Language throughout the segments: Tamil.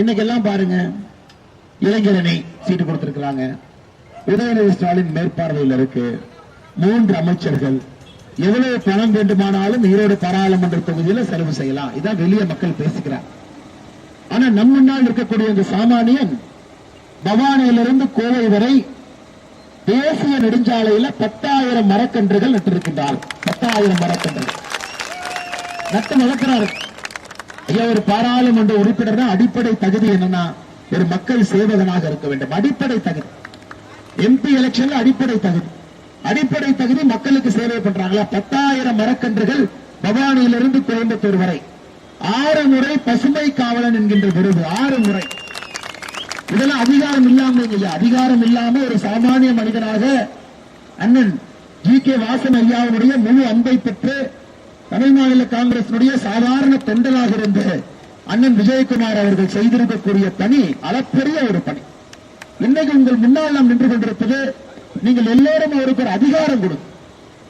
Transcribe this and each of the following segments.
இன்னைக்கு எல்லாம் பாருங்க இளைஞரணி சீட்டு கொடுத்திருக்கிறாங்க. உதயநிதி ஸ்டாலின் மேற்பார்வையில் இருக்கு. மூன்று அமைச்சர்கள். எவ்வளவு பணம் வேண்டுமானாலும் ஈரோடு பாராளுமன்ற தொகுதியில செலவு செய்யலாம். இதான் வெளிய மக்கள் பேசுகிறார் ஆனா நம் முன்னால் இருக்கக்கூடிய இந்த சாமானியன் பவானியிலிருந்து கோவை வரை தேசிய நெடுஞ்சாலையில பத்தாயிரம் மரக்கன்றுகள் நட்டிருக்கின்றார். பத்தாயிரம் மரக்கன்றுகள். நட்டு வளர்க்கிறாரு. ஐயா ஒரு பாராளுமன்ற உறுப்பினர் அடிப்படை தகுதி என்னன்னா ஒரு மக்கள் சேவகனாக இருக்க வேண்டும். அடிப்படை தகுதி. எம்பி எலெக்ஷன்ல அடிப்படை தகுதி. அடிப்படை தகுதி மக்களுக்கு சேவை பண்றாங்களா? பத்தாயிரம் மரக்கன்றுகள் பவானியிலிருந்து கோயம்புத்தூர் வரை. ஆறு முறை பசுமை காவலன் என்கின்ற விருது. ஆறு முறை. இதெல்லாம் அதிகாரம் இல்லாம இல்லையா அதிகாரம் இல்லாம ஒரு சாமானிய மனிதனாக அண்ணன் ஜி கே வாசன் ஐயாவுடைய முழு அன்பை பெற்று தமிழ் மாநில காங்கிரசினுடைய சாதாரண தொண்டராக இருந்து அண்ணன் விஜயகுமார் அவர்கள் செய்திருக்கக்கூடிய பணி அளப்பெரிய ஒரு பணி. இன்னைக்கு உங்கள் முன்னால் நாம் நின்று கொண்டிருப்பது நீங்கள் எல்லோரும் அவருக்கு ஒரு அதிகாரம் கொடுங்க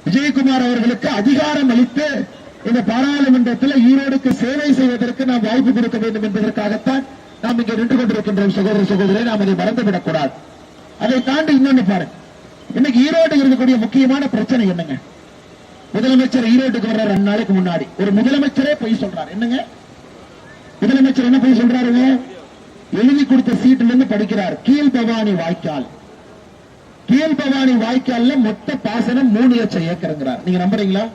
விஜயகுமார் அவர்களுக்கு அதிகாரம் அளித்து இந்த பாராளுமன்றத்தில் ஈரோடுக்கு சேவை செய்வதற்கு நாம் வாய்ப்பு கொடுக்க வேண்டும் என்பதற்காகத்தான் நாம் இங்கே நின்று கொண்டிருக்கின்றோம் சகோதர சகோதரரை நாம் அதை மறந்துவிடக்கூடாது. அதை தாண்டி இன்னொன்னு பாருங்க இன்னைக்கு ஈரோடு இருக்கக்கூடிய முக்கியமான பிரச்சனை என்னங்க? முதலமைச்சர் ஈரோட்டுக்கு வர்றாரு ரெண்டு நாளைக்கு முன்னாடி. ஒரு முதலமைச்சரே பொய் சொல்றாரு. என்னங்க? முதலமைச்சர் என்ன பொய் சொல்றாருங்க? எழுதி கொடுத்த சீட்ல இருந்து படிக்கிறார். கீழ் பவானி வாய்க்கால். கீழ் பவானி வாய்க்கால்ல மொத்த பாசனம் மூணு லட்சம் ஏக்கருங்கிறார். நீங்க நம்புறீங்களா?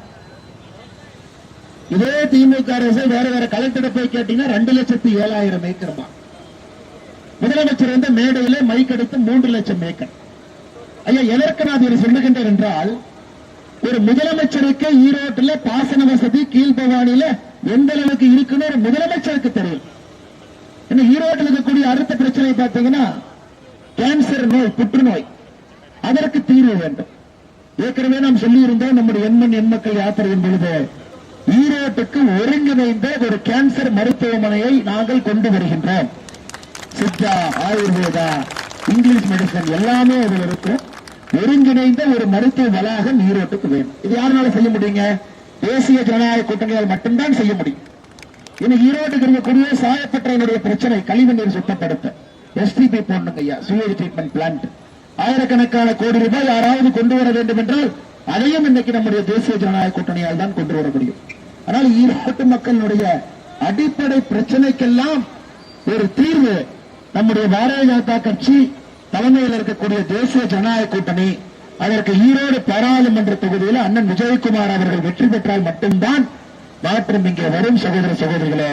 இதே திமுக அரசு வேற வேற கலெக்டர் போய் கேட்டீங்கன்னா ரெண்டு லட்சத்தி ஏழாயிரம் ஏக்கர்மா. முதலமைச்சர் வந்து மேடையில மைக் எடுத்து மூன்று லட்சம் ஏக்கர். ஐயா எதற்கு நான் இதை சொல்லுகின்றேன் என்றால் ஒரு முதலமைச்சருக்கு ஈரோட்டுல பாசன வசதி கீழ்பவானியில எந்த அளவுக்கு இருக்குன்னு ஒரு முதலமைச்சருக்கு தெரியும். என்ன ஈரோட்டில் இருக்கக்கூடிய அடுத்த பிரச்சனை பார்த்தீங்கன்னா கேன்சர் நோய் புற்றுநோய். அதற்கு தீர்வு வேண்டும். ஏற்கனவே நாம் சொல்லியிருந்தோம் நம்முடைய எண்மண் எண்மக்கள் யாத்திரையின் பொழுது ஈரோட்டுக்கு ஒருங்கிணைந்த ஒரு கேன்சர் மருத்துவமனையை நாங்கள் கொண்டு வருகின்றோம். சித்தா ஆயுர்வேதா இங்கிலீஷ் மெடிசன் எல்லாமே அதில் இருக்கும். ஒருங்கிணைந்த ஒரு மருத்துவ வளாகம் ஈரோட்டுக்கு வேணும். இது யாருனால செய்ய முடியுங்க? தேசிய ஜனநாயக கூட்டணியால் மட்டும்தான் செய்ய முடியும். இனி ஈரோட்டுக்கு இருக்கக்கூடிய சாயப்பட்டறையினுடைய பிரச்சனை கழிவு நீர் சுத்தப்படுத்த. எஸ்டிபி போடணுங்க ஐயா. சுயேஜ் ட்ரீட்மெண்ட் பிளான்ட் ஆயிரக்கணக்கான கோடி ரூபாய் யாராவது கொண்டு வர வேண்டும் என்றால் அதையும் இன்னைக்கு நம்முடைய தேசிய ஜனநாயக கூட்டணியால் தான் கொண்டு வர முடியும். ஆனால் ஈரோட்டு மக்களுடைய அடிப்படை பிரச்சனைக்கெல்லாம் ஒரு தீர்வு நம்முடைய பாரதிய ஜனதா கட்சி தலைமையில் இருக்கக்கூடிய தேசிய ஜனநாயக கூட்டணி அதற்கு ஈரோடு பாராளுமன்ற தொகுதியில் அண்ணன் விஜயகுமார் அவர்கள் வெற்றி பெற்றால் மட்டும்தான் மாற்றம் இங்கே வரும் சகோதர சகோதரிகளே.